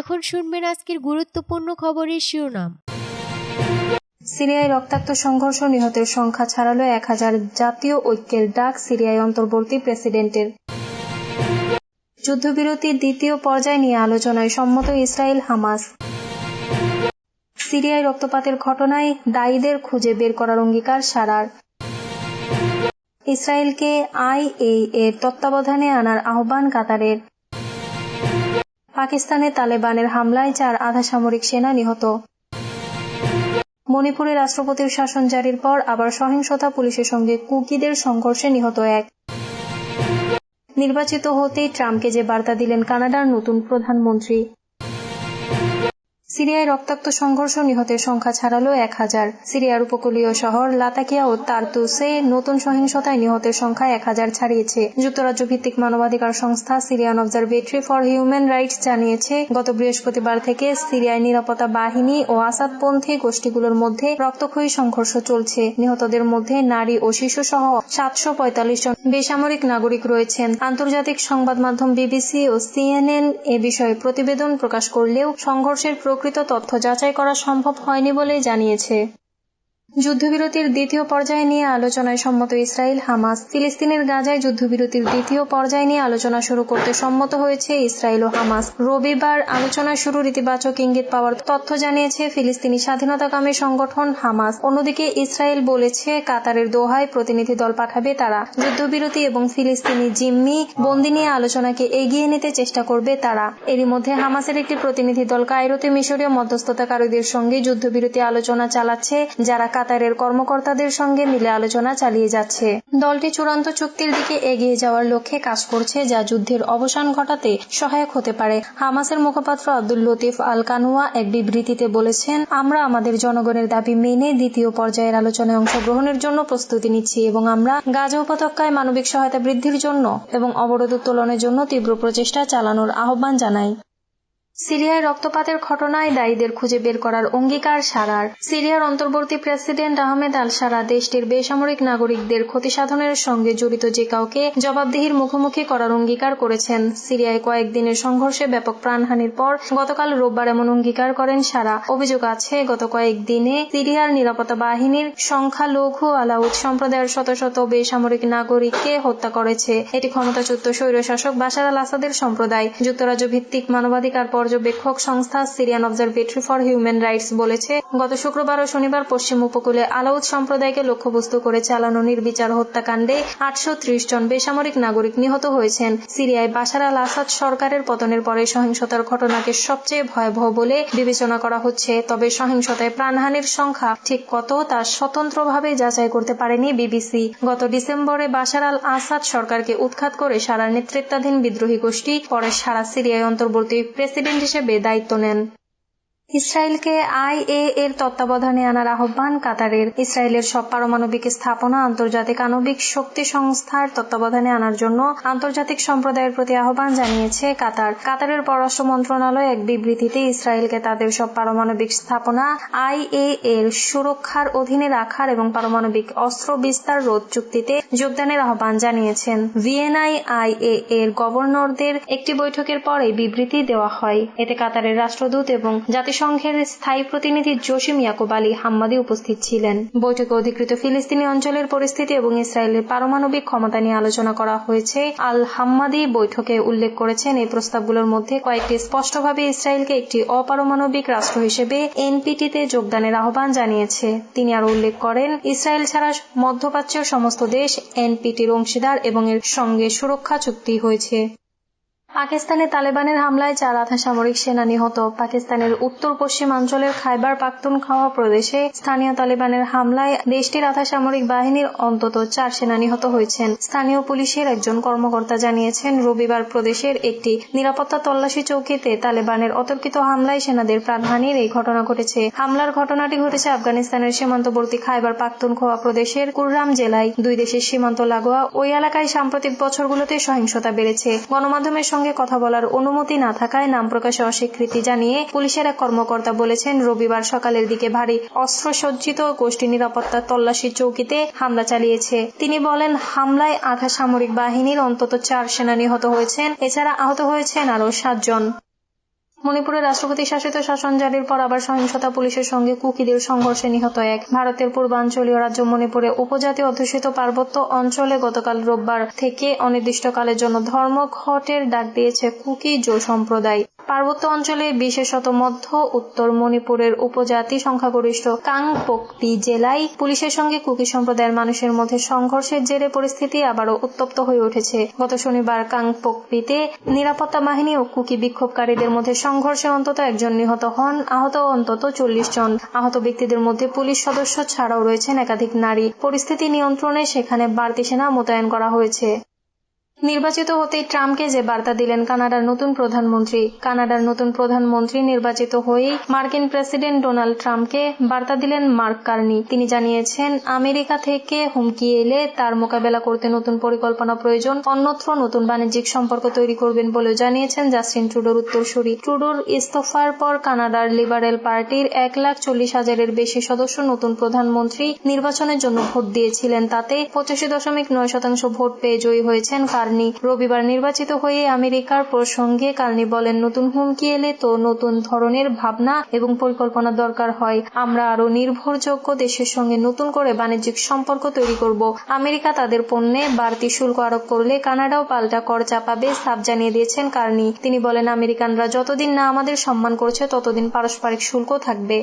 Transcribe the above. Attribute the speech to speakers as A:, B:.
A: এখন শুনবেন আজকের গুরুত্বপূর্ণ খবরের শিরোনাম।
B: সিরিয়ায় রক্তাক্ত সংঘর্ষ, নিহতের সংখ্যা ছাড়ালো এক হাজার জাতীয় ঐক্যের ডাক সিরিয়ায় অন্তর্বর্তী প্রেসিডেন্টের। যুদ্ধবিরতির দ্বিতীয় পর্যায় নিয়ে আলোচনায় সম্মত ইসরায়েল, হামাস। সিরিয়ায় রক্তপাতের ঘটনায় দায়ীদের খুঁজে বের করার অঙ্গীকার সারার। ইসরায়েলকে আইএ তত্ত্বাবধানে আনার আহ্বান কাতারের। পাকিস্তানে তালেবানের হামলায় চার আধা সামরিক সেনা নিহত। মণিপুরে রাষ্ট্রপতির শাসন জারির পর আবার সহিংসতা পুলিশের সঙ্গে কুকিদের সংঘর্ষে নিহত এক। নির্বাচিত হতেই ট্রাম্পকে যে বার্তা দিলেন কানাডার নতুন প্রধানমন্ত্রী। সিরিয়ায় রক্তাক্ত সংঘর্ষ নিহতের সংখ্যা ছাড়ালো এক হাজার। সিরিয়ার উপকূলীয় শহর লাতাকিয়া ও তারতুসে নতুন সহিংসতায় নিহতের সংখ্যা এক হাজার ছাড়িয়েছে। যুক্তরাজ্য ভিত্তিক মানবাধিকার সংস্থা Syrian observatory for human rights জানিয়েছে, গত বৃহস্পতিবার থেকে সিরিয়ায় নিরাপত্তা বাহিনী ও আসাদপন্থী গোষ্ঠীগুলোর মধ্যে রক্তক্ষয়ী সংঘর্ষ চলছে। নিহতদের মধ্যে নারী ও শিশু সহ সাতশো পঁয়তাল্লিশ জন বেসামরিক নাগরিক রয়েছেন। আন্তর্জাতিক সংবাদ মাধ্যম বিবিসি ও সিএনএন এ বিষয়ে প্রতিবেদন প্রকাশ করলেও সংঘর্ষের প্রকৃত তথ্য যাচাই করা সম্ভব হয়নি বলেই জানিয়েছে। যুদ্ধবিরতির দ্বিতীয় পর্যায়ে নিয়ে আলোচনায় সম্মত ইসরায়েল, হামাস, ফিলিস্তিনের গাজায় যুদ্ধবিরতির দ্বিতীয় পর্যায়ে নিয়ে আলোচনা শুরু করতে সম্মত হয়েছে ইসরায়েল ও হামাস। রবিবার আলোচনা শুরুর ইতিবাচক ইঙ্গিত পাওয়ার তথ্য জানিয়েছে ফিলিস্তিনি স্বাধীনতাকামী সংগঠন হামাস। অন্যদিকে ইসরায়েল বলেছে, কাতারের দোহায় প্রতিনিধি দল পাঠাবে তারা। যুদ্ধবিরতি এবং ফিলিস্তিনি জিম্মি বন্দি নিয়ে আলোচনাকে এগিয়ে নিতে চেষ্টা করবে তারা। এরই মধ্যে হামাসের একটি প্রতিনিধি দল কায়রোতে মিশরীয় মধ্যস্থতাকারীদের সঙ্গে যুদ্ধবিরতি আলোচনা চালাচ্ছে, যারা কাতারের কর্মকর্তাদের সঙ্গে মিলে আলোচনা চালিয়ে যাচ্ছে। দলটি চূড়ান্ত চুক্তির দিকে এগিয়ে যাওয়ার লক্ষ্যে কাজ করছে, যা যুদ্ধের অবসান ঘটাতে সহায়ক হতে পারে। হামাসের মুখপাত্র আব্দুল লতিফ আল কানুয়া এক বিবৃতিতে বলেছেন, আমরা আমাদের জনগণের দাবি মেনে দ্বিতীয় পর্যায়ের আলোচনায় অংশগ্রহণের জন্য প্রস্তুতি নিচ্ছি এবং আমরা গাজা উপত্যকায় মানবিক সহায়তা বৃদ্ধির জন্য এবং অবরোধ উত্তোলনের জন্য তীব্র প্রচেষ্টা চালানোর আহ্বান জানাই। সিরিয়ায় রক্তপাতের ঘটনায় দায়ীদের খুঁজে বের করার অঙ্গীকার সারার। সিরিয়ার অন্তর্বর্তী প্রেসিডেন্ট আহমেদ আল সারা দেশটির বেসামরিক নাগরিকদের ক্ষতি সাধনের সঙ্গে জড়িত যে কাউকে জবাবদিহির মুখোমুখি করার অঙ্গীকার করেছেন, সিরিয়ায় কয়েকদিনের সংঘর্ষে ব্যাপক প্রাণহানির পর গতকাল রোববার এমন অঙ্গীকার করেন সারা। অভিযোগ আছে, গত কয়েকদিনে সিরিয়ার নিরাপত্তা বাহিনীর সংখ্যালঘু আলাউদ সম্প্রদায়ের শত শত বেসামরিক নাগরিককে হত্যা করেছে। এটি ক্ষমতাচ্যুত স্বৈরশাসক বাশার আল আসাদের সম্প্রদায়। যুক্তরাজ্য ভিত্তিক মানবাধিকার পর্যবেক্ষক সংস্থা Syrian observatory for human rights বলেছে, গত শুক্রবার ও শনিবার পশ্চিম উপকূলে আলাউদ সম্প্রদায়কে লক্ষ্যবস্তু করে চালানো নির্বিচার হত্যাকাণ্ডে আটশো ত্রিশ জন বেসামরিক নাগরিক নিহত হয়েছেন। সিরিয়ায় বাশার আল আসাদ সরকারের পতনের পরে সহিংসতার ঘটনাকে সবচেয়ে ভয়াবহ বলে বিবেচনা করা হচ্ছে। তবে সহিংসতায় প্রাণহানির সংখ্যা ঠিক কত তা স্বতন্ত্রভাবে যাচাই করতে পারেনি বিবিসি। গত ডিসেম্বরে বাশার আল আসাদ সরকারকে উৎখাত করে সারা নেতৃত্বাধীন বিদ্রোহী গোষ্ঠী, পরে সারা সিরিয়ায় অন্তর্বর্তী প্রেসিডেন্ট হিসেবে দায়িত্ব নেন। ইসরায়েলকে আইএ এর তত্ত্বাবধানে আনার আহ্বান কাতারের। ইসরায়েলের সব পারমাণবিক স্থাপনা, আন্তর্জাতিক আণবিক শক্তি সংস্থার তত্ত্বাবধানে আনার জন্য আন্তর্জাতিক সম্প্রদায়ের প্রতি আহ্বান জানিয়েছে কাতার। কাতারের পররাষ্ট্র মন্ত্রণালয় এক বিবৃতিতে ইসরায়েলকে তাদের সব পারমাণবিক স্থাপনা, আইএ এর সুরক্ষার অধীনে রাখার এবং পারমাণবিক অস্ত্র বিস্তার রোধ চুক্তিতে যোগদানের আহ্বান জানিয়েছেন। ভিএনআই আইএ এর গভর্নরদের একটি বৈঠকের পরে বিবৃতি দেওয়া হয়। এতে কাতারের রাষ্ট্রদূত এবং জাতি জাতিসংঘের স্থায়ী প্রতিনিধি জসিম ইয়াকুব আলী হাম্মাদি উপস্থিত ছিলেন। বৈঠকে অধিকৃত ফিলিস্তিনি অঞ্চলের পরিস্থিতি এবং ইসরায়েলের পারমাণবিক ক্ষমতা নিয়ে আলোচনা করা হয়েছে। আল হাম্মাদি বৈঠকে উল্লেখ করেছেন, এই প্রস্তাবগুলোর মধ্যে কয়েকটি স্পষ্টভাবে ইসরায়েলকে একটি অপারমাণবিক রাষ্ট্র হিসেবে এনপিটিতে যোগদানের আহ্বান জানিয়েছে। তিনি আরও উল্লেখ করেন, ইসরায়েল ছাড়া মধ্যপ্রাচ্যের সমস্ত দেশ এনপিটির অংশীদার এবং এর সঙ্গে সুরক্ষা চুক্তি হয়েছে। পাকিস্তানে তালেবানের হামলায় চার আধা সামরিক সেনা নিহত। পাকিস্তানের উত্তর পশ্চিমাঞ্চলের খাইবার পাখতুনখাওয়া প্রদেশে স্থানীয় তালেবানের হামলায় দেশটির আধা সামরিক বাহিনীর অন্তত চার সেনা নিহত হয়েছেন। স্থানীয় পুলিশের একজন কর্মকর্তা জানিয়েছেন, রবিবার প্রদেশের একটি নিরাপত্তা তল্লাশি চৌকিতে তালেবানের অতর্কিত হামলায় সেনাদের প্রাণহানির এই ঘটনা ঘটেছে। হামলার ঘটনাটি ঘটেছে আফগানিস্তানের সীমান্তবর্তী খাইবার পাখতুনখোয়া প্রদেশের কুররাম জেলায়। দুই দেশের সীমান্ত লাগোয়া ওই এলাকায় সাম্প্রতিক বছরগুলোতে সহিংসতা বেড়েছে। গণমাধ্যমের সঙ্গে কথা বলার অনুমতি না থাকায় নাম প্রকাশে অস্বীকৃতি জানিয়ে পুলিশের এক কর্মকর্তা বলেছেন, রবিবার সকালের দিকে ভারী অস্ত্রসজ্জিত গোষ্ঠী নিরাপত্তা তল্লাশি চৌকিতে হামলা চালিয়েছে। তিনি বলেন, হামলায় আধা সামরিক বাহিনীর অন্তত চার সেনা নিহত হয়েছেন, এছাড়া আহত হয়েছেন আরও সাতজন। মণিপুরে রাষ্ট্রপতি শাসিত শাসন জারির পর আবার সহিংসতা পুলিশের সঙ্গে কুকিদের সংঘর্ষে নিহত এক। ভারতের পূর্বাঞ্চলীয় রাজ্য মণিপুরে উপজাতি অধ্যুষিত পার্বত্য অঞ্চলে গতকাল রোববার থেকে অনির্দিষ্টকালের জন্য ধর্মঘটের ডাক দিয়েছে কুকি জো সম্প্রদায়। পার্বত্য অঞ্চলে, বিশেষত মধ্য, উত্তর মণিপুরের উপজাতি সংখ্যাগরিষ্ঠ কাংপোকপি জেলায় পুলিশের সঙ্গে কুকি সম্প্রদায়ের মানুষের মধ্যে সংঘর্ষের জেরে পরিস্থিতি আবারও উত্তপ্ত হয়ে উঠেছে। গত শনিবার কাংপোকপিতে নিরাপত্তা বাহিনী ও কুকি বিক্ষোভকারীদের মধ্যে সংঘর্ষে অন্তত একজন নিহত হন, আহত অন্তত চল্লিশ জন। আহত ব্যক্তিদের মধ্যে পুলিশ সদস্য ছাড়াও রয়েছেন একাধিক নারী। পরিস্থিতি নিয়ন্ত্রণে সেখানে বাড়তি সেনা মোতায়েন করা হয়েছে। নির্বাচিত হতেই ট্রাম্পকে যে বার্তা দিলেন কানাডার নতুন প্রধানমন্ত্রী, কানাডার নতুন প্রধানমন্ত্রী নির্বাচিত হয়েই মার্কিন প্রেসিডেন্ট ডোনাল্ড ট্রাম্পকে বার্তা দিলেন মার্ক কার্নি। তিনি জানিয়েছেন, আমেরিকা থেকে হুমকি এলে তার মোকাবেলা করতে নতুন পরিকল্পনা প্রয়োজন, অন্যত্র নতুন বাণিজ্যিক সম্পর্ক তৈরি করবেন বলেও জানিয়েছেন জাস্টিন ট্রুডোর উত্তরসূরি। ট্রুডোর ইস্তফার পর কানাডার লিবারেল পার্টির এক লাখ চল্লিশ হাজারের বেশি সদস্য নতুন প্রধানমন্ত্রী নির্বাচনের জন্য ভোট দিয়েছিলেন। তাতে পঁচাশি দশমিক নয় শতাংশ ভোট পেয়ে জয়ী হয়েছেন কার্নি রবিবার নির্বাচিত হয়ে আমেরিকার প্রসঙ্গে কার্নি বলেন, নতুন হুমকি এলে তো নতুন ধরনের ভাবনা এবং পরিকল্পনা দরকার হয়। আমরা আরও নির্ভরযোগ্য দেশের সঙ্গে নতুন করে বাণিজ্যিক সম্পর্ক তৈরি করব। আমেরিকা তাদের পণ্যে বাড়তি শুল্ক আরোপ করলে কানাডাও পাল্টা কর চাপাবে সাফ জানিয়ে দিয়েছেন কার্নি তিনি বলেন, আমেরিকানরা যতদিন না আমাদের সম্মান করছে, ততদিন পারস্পরিক শুল্ক থাকবে।